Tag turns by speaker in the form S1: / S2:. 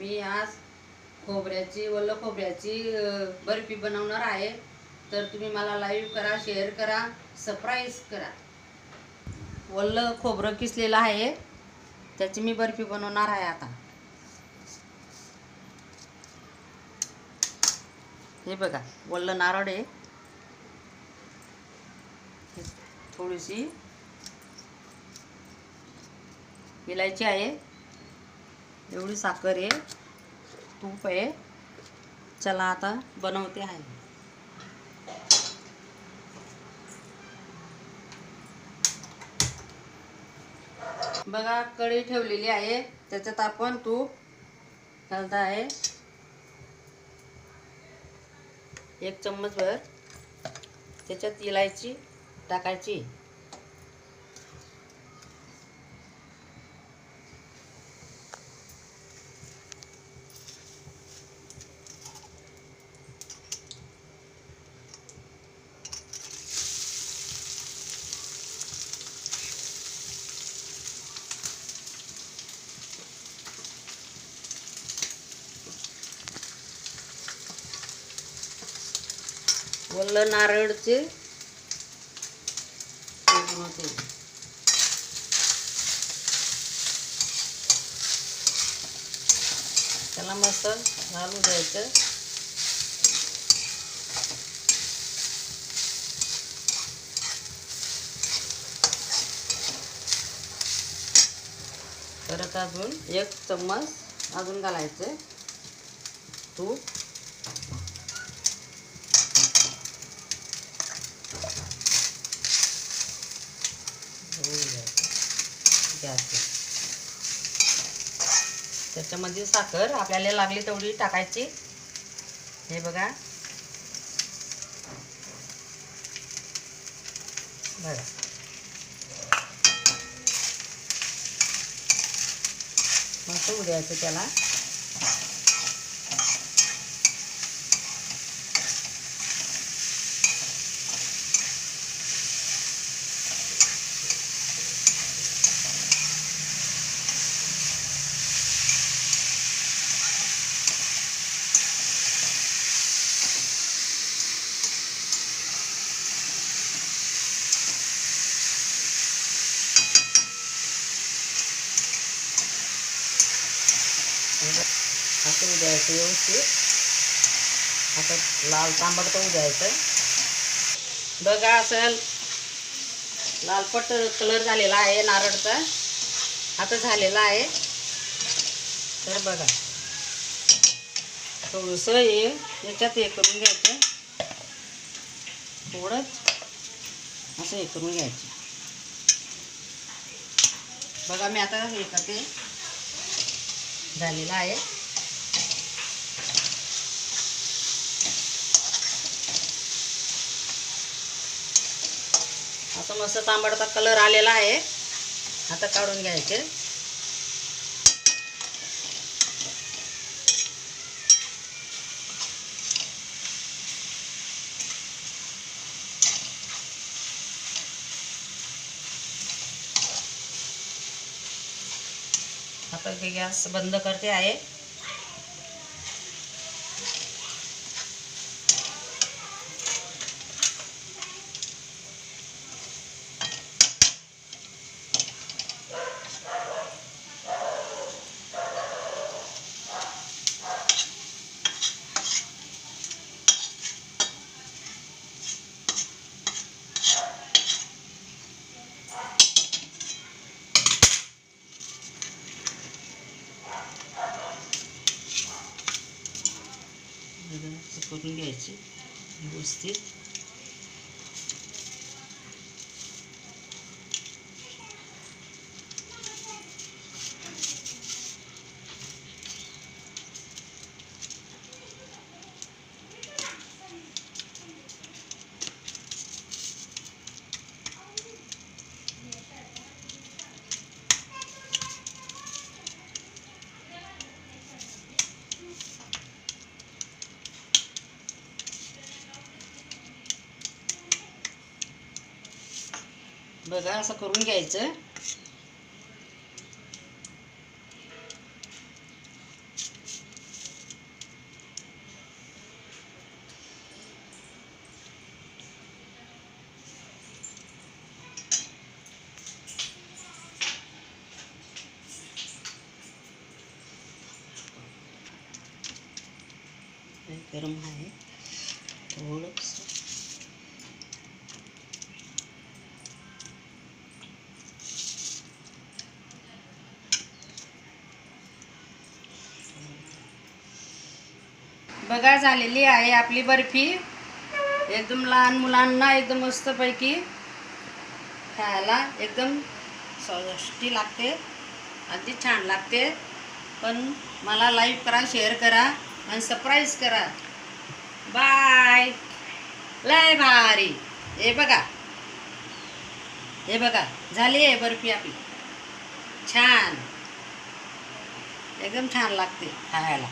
S1: मी आज खोबऱ्याची वल्ल खोबऱ्याची बर्फी बनवणार आहे. तर तुम्ही मला लाईव्ह करा शेअर करा सरप्राईज करा. वल्ल खोबरं किसलेलं आहे. त्याची मी बर्फी बनवणार आहे आता. हे बघा वल्ल नारळ आहे. थोडीशी इलायची आहे. एवढी साखर आहे तूप आहे. चला आता बनवते आहे. बघा कढी ठेवलेली आहे. त्याच्यात आपण तूप घालत आहे एक चम्मच भर त्याच्यात इलायची टाकायची. वल्ल नारळचे. त्याला मस्त घालू द्यायचं. परत अजून एक चम्मच अजून घालायचं. तूप. गॅस त्याच्यामध्ये साखर आपल्याला लागली तेवढी टाकायची. हे बघा. बघा मस्त उद्यायचं त्याला. असं उद्यायचं व्यवस्थित. असं लाल तांबट करून बघा असं लालपट कलर झालेला आहे नारळचा. आता झालेला आहे. तर बघा. थोडंसं हे याच्यात हे करून घ्यायचं थोडंच असं हे करून घ्यायचं. बघा मी आता हे करते. झालेला आहे. असं मस्त तांबडचा कलर आलेला आहे. आता काढून घ्यायचे. आता ते गॅस बंद करते आहे. बघा, असं करून बघा असं करून घ्यायचं गरम आहे थोडं बघा झालेली आहे आपली बर्फी. एकदम लहान मुलांना एकदम मस्तपैकी खायला एकदम टेस्टी लागते अगदी छान लागते. पण मला लाईक करा शेअर करा आणि सरप्राईज करा. बाय लय भारी. हे बघा. हे बघा झाली आहे बर्फी आपली. छान. एकदम छान लागते खायला.